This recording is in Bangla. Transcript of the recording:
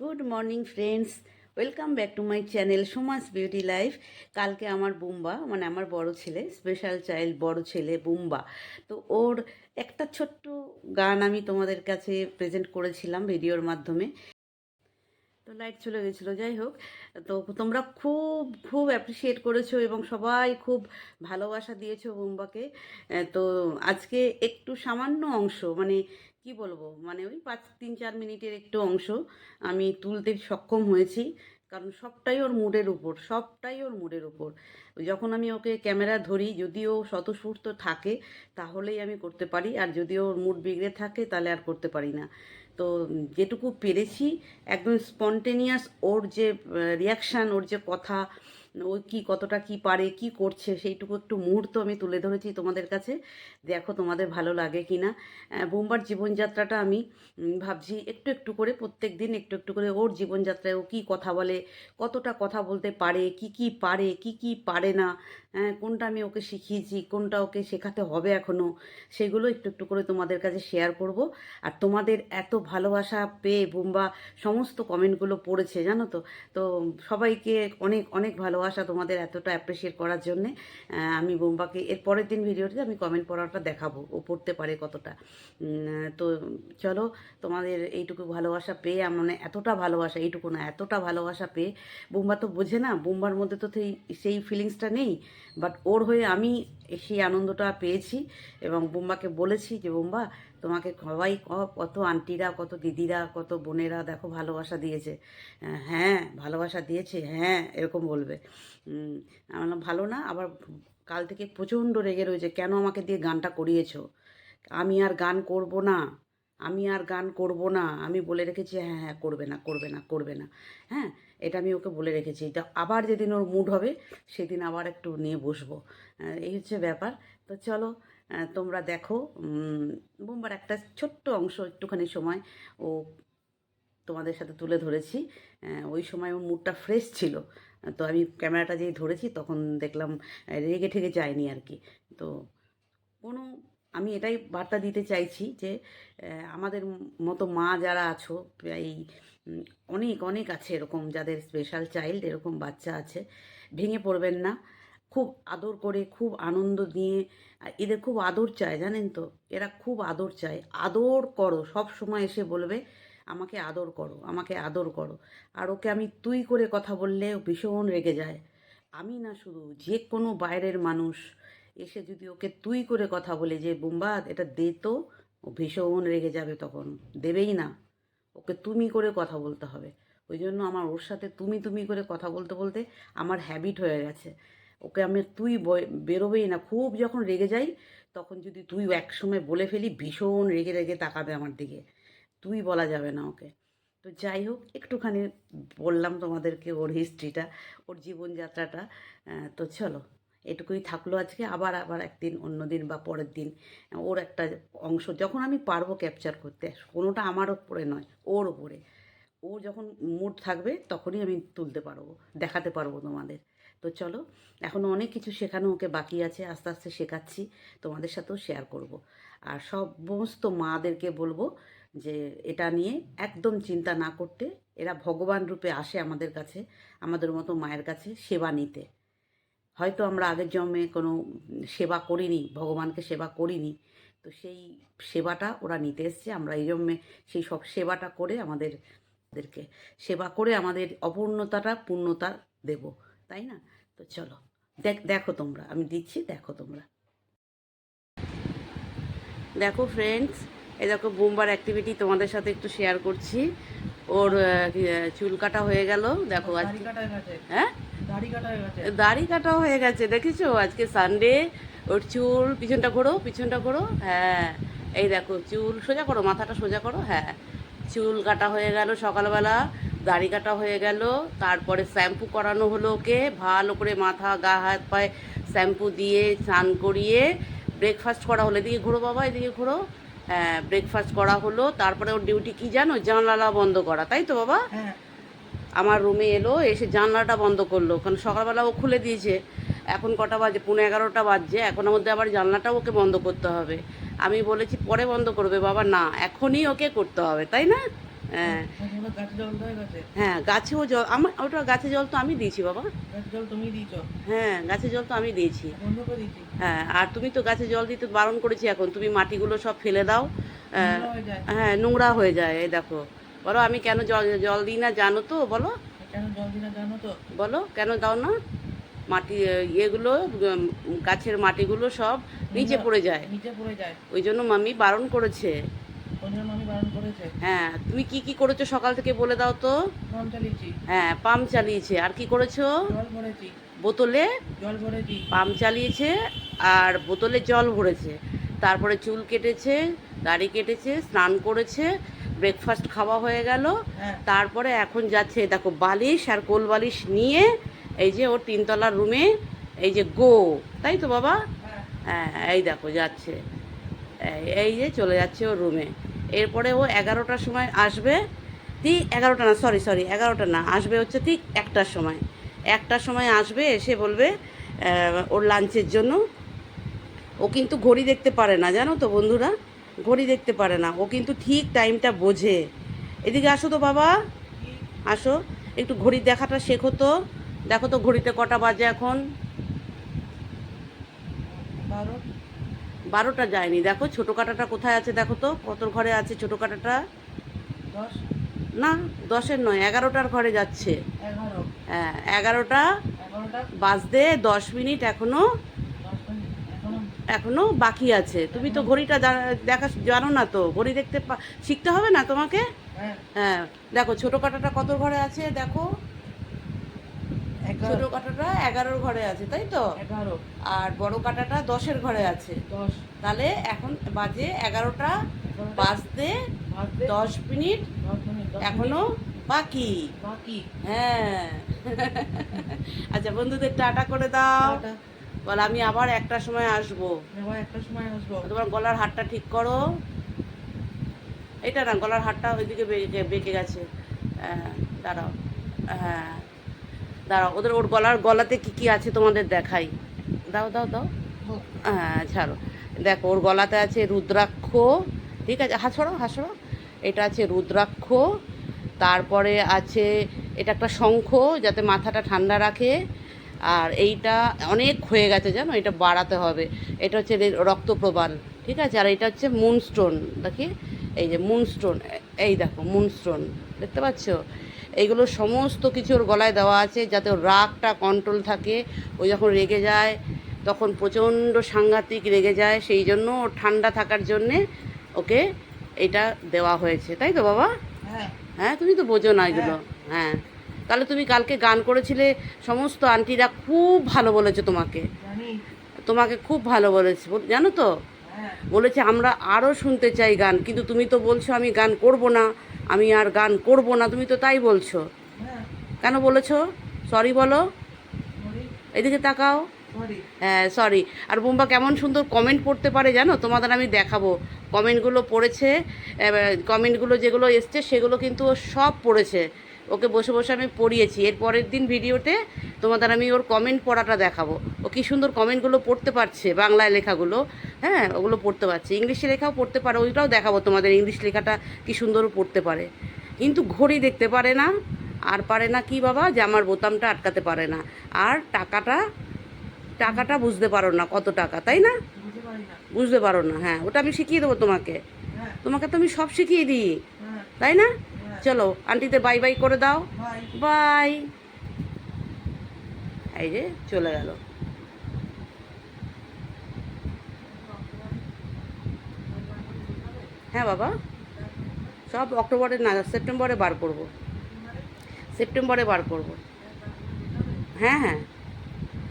Good morning friends welcome back to my channel Sumas beauty life কালকে আমার বুম্বা মানে আমার বড় ছেলে স্পেশাল চাইল্ড বড় ছেলে বুম্বা। তো ওর একটা ছোট্ট গান আমি তোমাদের কাছে প্রেজেন্ট করেছিলাম ভিডিওর মাধ্যমে। তো লাইট চলে গেছিল, যাই হোক। তো তোমরা খুব খুব অ্যাপ্রিসিয়েট করেছ এবং সবাই খুব ভালোবাসা দিয়েছ বুম্বাকে। তো আজকে একটু সামান্য অংশ মানে কি বলব? মানে ওই পাঁচ, তিন, চার মিনিটের একটু অংশ আমি তুলতে সক্ষম হয়েছি। কারণ সবটাই ওর মুডের উপর, সবটাই ওর মুডের উপর। যখন আমি ওকে ক্যামেরা ধরি, যদিও স্বতঃস্ফূর্ত থাকে, তাহলেই আমি করতে পারি। আর যদি ওর মুড বিগড়ে থাকে, তাহলে আর করতে পারি না। তো যেটুকু পেরেছি, একদম স্পন্টেনিয়াস ওর যে রিয়াকশান ওর যে কথা ও কি কতটা কি পারে কি করছে সেইটুকু একটু মুহূর্ত আমি তুলে ধরেছি তোমাদের কাছে। দেখো তোমাদের ভালো লাগে কি না বোম্বার জীবনযাত্রাটা আমি ভাবছি একটু একটু করে প্রত্যেক দিন একটু একটু করে ওর জীবনযাত্রায় ও কী কথা বলে কতটা কথা বলতে পারে কি কি পারে কি কি পারে না হ্যাঁ, কোনটা আমি ওকে শিখিয়েছি কোনটা ওকে শেখাতে হবে এখনও সেগুলো একটু একটু করে তোমাদের কাছে শেয়ার করব। আর তোমাদের এত ভালোবাসা পেয়ে বোম্বা সমস্ত কমেন্টগুলো পড়েছে জানো তো? তো সবাইকে অনেক অনেক ভালোবাসা। তোমাদের এতটা অ্যাপ্রিসিয়েট করার জন্যে আমি বোম্বাকে এর পরের দিন ভিডিওতে আমি কমেন্ট পড়াটা দেখাবো, ও পড়তে পারে কতটা। তো চলো, তোমাদের এইটুকু ভালোবাসা পেয়ে মানে এতটা ভালোবাসা, এইটুকু না, এতটা ভালোবাসা পেয়ে, বোম্বা তো বোঝে না, বোম্বার মধ্যে তো সেই সেই ফিলিংসটা নেই বাট ওর হয়ে আমি সেই আনন্দটা পেয়েছি এবং বোম্বাকে বলেছি যে, বোম্বা তোমাকে সবাই কত আন্টিরা কত দিদিরা কত বোনেরা দেখো ভালোবাসা দিয়েছে। হ্যাঁ ভালোবাসা দিয়েছে হ্যাঁ এরকম বলবে। উম, আমি বললাম, ভালো না আবার কাল থেকে প্রচণ্ড রেগে রয়েছে কেন আমাকে দিয়ে গানটা করিয়েছো? আমি আর গান করব না আমি আর গান করব না। আমি বলে রেখেছি হ্যাঁ হ্যাঁ করবে না করবে না করবে না। হ্যাঁ এটা আমি ওকে বলে রেখেছি। এটা আবার যেদিন ওর মুড হবে সেদিন আবার একটু নিয়ে বসবো। এই হচ্ছে ব্যাপার। তো চলো তোমরা দেখো বোম্বার একটা ছোট্ট অংশ একটুখানি সময় ও তোমাদের সাথে তুলে ধরেছি। ওই সময় ওর মুডটা ফ্রেশ ছিল। তো আমি ক্যামেরাটা যেই ধরেছি, তখন দেখলাম রেগে ঠেগে যায়নি আর কি। তো কোনো, আমি এটাই বার্তা দিতে চাইছি যে আমাদের মতো মা যারা আছো এই অনেক অনেক আছে এরকম, যাদের স্পেশাল চাইল্ড এরকম বাচ্চা আছে, ভেঙে পড়বেন না। খুব আদর করে, খুব আনন্দ দিয়ে এদের খুব আদর চায়, জানেন তো? এরা খুব আদর চায়। আদর করো, সব সময় এসে বলবে, আমাকে আদর করো, আমাকে আদর করো। আর ওকে আমি তুই করে কথা বললে ভীষণ রেগে যায়। আমি না শুধু যে কোনো বাইরের মানুষ এসে যদি ওকে তুই করে কথা বলে যে বোম্বাদ এটা দে তো, ও ভীষণ রেগে যাবে তখন। দেবেই না। ওকে তুমি করে কথা বলতে হবে। ওই জন্য আমার ওর সাথে তুমি তুমি করে কথা বলতে বলতে আমার হ্যাবিট হয়ে গেছে। ওকে আমি তুই বেরোবেই না। খুব যখন রেগে যাই, তখন যদি তুই একসময় বলে ফেলি, ভীষণ রেগে রেগে তাকাবে আমার দিকে। তুই বলা যাবে না ওকে। তো যাই হোক, একটুখানি বললাম তোমাদেরকে ওর হিস্ট্রিটা ওর জীবনযাত্রাটা। তো চলো, এটুকুই থাকল আজকে। আবার আবার একদিন, অন্য দিন বা পরের দিন, ওর একটা অংশ, যখন আমি পারব ক্যাপচার করতে, কোনোটা আমার ওপরে নয়, ওর ওপরে ও যখন মুড থাকবে, তখনই আমি তুলতে পারব, দেখাতে পারব তোমাদের। তো চলো এখনও অনেক কিছু শেখানো ওকে বাকি আছে, আস্তে আস্তে শেখাচ্ছি, তোমাদের সাথেও শেয়ার করব। আর সমস্ত মাদেরকে বলব যে এটা নিয়ে একদম চিন্তা না করতে, এরা ভগবান রূপে আসে আমাদের কাছে, আমাদের মতো মায়ের কাছে সেবা নিতে হয়তো আমরা আগের জন্মে কোনো সেবা করিনি, ভগবানকে সেবা করিনি, তো সেই সেবাটা ওরা নিতে এসছে, আমরা এই জন্মে সেই সব সেবাটা করে আমাদের সেবা করে আমাদের অপূর্ণতাটা, পূর্ণতা দেব তাই না? তো চলো দেখ দেখো তোমরা আমি দিচ্ছি দেখো তোমরা। দেখো ফ্রেন্ডস এই দেখো বোম্বার অ্যাক্টিভিটি তোমাদের সাথে একটু শেয়ার করছি। ওর চুল কাটা হয়ে গেল দেখো আজকে হয়ে দাড়ি কাটা হয়ে গেছে। দেখেছ? আজকে সানডে ওর চুল পিছনটা করো পিছনটা করো হ্যাঁ। এই দেখো চুল সোজা করো মাথাটা সোজা করো হ্যাঁ। চুল কাটা হয়ে গেল সকালবেলা। দাড়ি কাটা হয়ে গেল। তারপরে শ্যাম্পু করানো হলো ওকে। ভালো করে মাথা গা হাত পায়ে শ্যাম্পু দিয়ে স্নান করিয়ে ব্রেকফাস্ট করা হলো। এদিকে ঘোরো বাবা এদিকে ঘোরো। হ্যাঁ ব্রেকফাস্ট করা হলো। তারপরে ওর ডিউটি কি জানো? জানলা বন্ধ করা তাই তো বাবা? হ্যাঁ। আমার রুমে এলো এসে জানলাটা বন্ধ করল। কারণ সকালবেলা ও খুলে দিয়েছে। এখন কটা বাজে? পৌনে এগারোটা বাজছে। এখনের মধ্যে আবার জানলাটাও ওকে বন্ধ করতে হবে। আমি বলেছি পরে বন্ধ করবে বাবা। না এখনই ওকে করতে হবে তাই না? হ্যাঁ। হ্যাঁ গাছেও জল আমার ওটা গাছে জল তো আমি দিয়েছি বাবা। জল তুমি দিয়েছ? হ্যাঁ গাছে জল তো আমি দিয়েছি। হ্যাঁ আর তুমি তো গাছে জল দিতে বারণ করেছি এখন। তুমি মাটিগুলো সব ফেলে দাও। হ্যাঁ, নোংরা হয়ে যায়। নোংরা হয়ে যায় এই দেখো। বলো আমি কেন জল জল দিই না জানো তো? বলো। বলো কেন দাও না? মাটি ইয়েগুলো গাছের মাটিগুলো সব নিচে পড়ে যায়। নিচে পড়ে যায়। ওই জন্য মাম্মি বারণ করেছে। হ্যাঁ তুমি কি কি করেছ সকাল থেকে বলে দাও তো। হ্যাঁ পাম্প চালিয়েছে আর কি করেছ? বোতলে? জল ভরেছি। পাম্প চালিয়েছে আর বোতলে জল ভরেছে। তারপরে চুল কেটেছে দাড়ি কেটেছে স্নান করেছে ব্রেকফাস্ট খাওয়া হয়ে গেল। হ্যাঁ। তারপরে এখন যাচ্ছে দেখো বালিশ আর কোল বালিশ নিয়ে এই যে ওর তিনতলার রুমে এই যে গো তাই তো বাবা? হ্যাঁ। হ্যাঁ এই দেখো যাচ্ছে। এই- এই যে চলে যাচ্ছে ওর রুমে এরপরে ও এগারোটার সময় আসবে। ঠিক এগারোটা না সরি সরি এগারোটা না, আসবে হচ্ছে ঠিক একটার সময়। একটার সময় আসবে, এসে বলবে ওর লাঞ্চের জন্য। ও কিন্তু ঘড়ি দেখতে পারে না, জানো তো বন্ধুরা? ঘড়ি দেখতে পারে না। ও কিন্তু ঠিক টাইমটা বোঝে। এদিকে আসো তো বাবা। আসো। একটু ঘড়ি দেখাটা শেখো তো। দেখো তো ঘড়িতে কটা বাজে এখন? বারোটা যায়নি। দেখো ছোটো কাটাটা কোথায় আছে দেখো তো? কত ঘরে আছে ছোটো কাটাটা? না দশের নয় এগারোটার ঘরে যাচ্ছে। হ্যাঁ এগারোটা বাজতে দশ মিনিট এখনও এখনও। বাকি আছে। তুমি তো ঘড়িটা দেখা জানো না তো ঘড়ি দেখতে শিখতে হবে না তোমাকে? হ্যাঁ। হ্যাঁ দেখো ছোটো কাটাটা কত ঘরে আছে দেখো? ছোটো কাটাটা এগারোর ঘরে আছে তাই তো? এগারো। আর বড় কাটাটা দশের ঘরে আছে। দশ। তাহলে এখন বাজে এগারোটা বাজতে দশ মিনিট। এখনও বাকি। বাকি। হ্যাঁ। আচ্ছা বন্ধুদের টাটা করে দাও। বল আমি আবার একটার সময় আসব। আবার একটা সময় আসব। তোমার গলার হারটা ঠিক করো। এটা না গলার হারটা ওইদিকে বেঁকে বেঁকে গেছে। হ্যাঁ দাঁড়াও। হ্যাঁ। দাঁড়াও ওদের ওর গলার গলাতে কি কি আছে তোমাদের দেখাই। দাও দাও দাও। হ্যাঁ ছাড়ো। দেখো ওর গলাতে আছে রুদ্রাক্ষ ঠিক আছে? হাসড়ো হাসড়ো এটা আছে রুদ্রাক্ষ তারপরে আছে এটা একটা শঙ্খ যাতে মাথাটা ঠান্ডা রাখে। আর এইটা অনেক হয়ে গেছে জানো? এটা বাড়াতে হবে। এটা হচ্ছে রক্তপ্রবাল ঠিক আছে? আর এটা হচ্ছে মুনস্টোন দেখি? এই যে মুনস্টোন এই দেখো মুনস্টোন দেখতে পাচ্ছ? এইগুলো সমস্ত কিছু ওর গলায় দেওয়া আছে যাতে ওর রাগটা কন্ট্রোল থাকে। ও যখন রেগে যায় তখন প্রচণ্ড সাংঘাতিক রেগে যায় সেই জন্য ওর ঠান্ডা থাকার জন্যে ওকে এটা দেওয়া হয়েছে। তাই তো বাবা? হ্যাঁ। হ্যাঁ তুমি তো বোঝো না এগুলো। হ্যাঁ। তাহলে তুমি কালকে গান করেছিলে সমস্ত আন্টিরা খুব ভালো বলেছে তোমাকে। তোমাকে খুব ভালো বলেছে। জানো তো? হ্যাঁ। বলেছে আমরা আরও শুনতে চাই গান কিন্তু তুমি তো বলছো আমি গান করব না। আমি আর গান করব না তুমি তো তাই বলছো। হ্যাঁ। কেন বলেছ? সরি বলো। এদিকে তাকাও। হ্যাঁ সরি আর বোম্বা কেমন সুন্দর কমেন্ট পড়তে পারে জানো? তোমাদের আমি দেখাবো। কমেন্টগুলো পড়েছে কমেন্টগুলো যেগুলো এসছে সেগুলো কিন্তু সব পড়েছে। ওকে বসে বসে আমি পড়িয়েছি। এর পরের দিন ভিডিওতে তোমাদের আমি ওর কমেন্ট পড়াটা দেখাবো। ও কী সুন্দর কমেন্টগুলো পড়তে পারছে বাংলায় লেখাগুলো। হ্যাঁ ওগুলো পড়তে পারছে। ইংলিশে লেখাও পড়তে পারে ওইটাও দেখাবো তোমাদের ইংলিশ লেখাটা কী সুন্দর পড়তে পারে। কিন্তু ঘড়ি দেখতে পারে না আর পারে না কি বাবা? জামার বোতামটা আটকাতে পারে না। আর টাকাটা টাকাটা বুঝতে পারো না কত টাকা তাই না। বুঝতে পারি না হ্যাঁ। ওটা আমি শিখিয়ে দেবো তোমাকে। হ্যাঁ। তোমাকে তো আমি সব শিখিয়ে দিই। হ্যাঁ। তাই না? চলো আন্টিতে বাই বাই করে দাও। বাই এই যে, চলে গেল। হ্যাঁ বাবা, সব অক্টোবরে না, সেপ্টেম্বরে বার করব। সেপ্টেম্বরে বার করব। হ্যাঁ হ্যাঁ।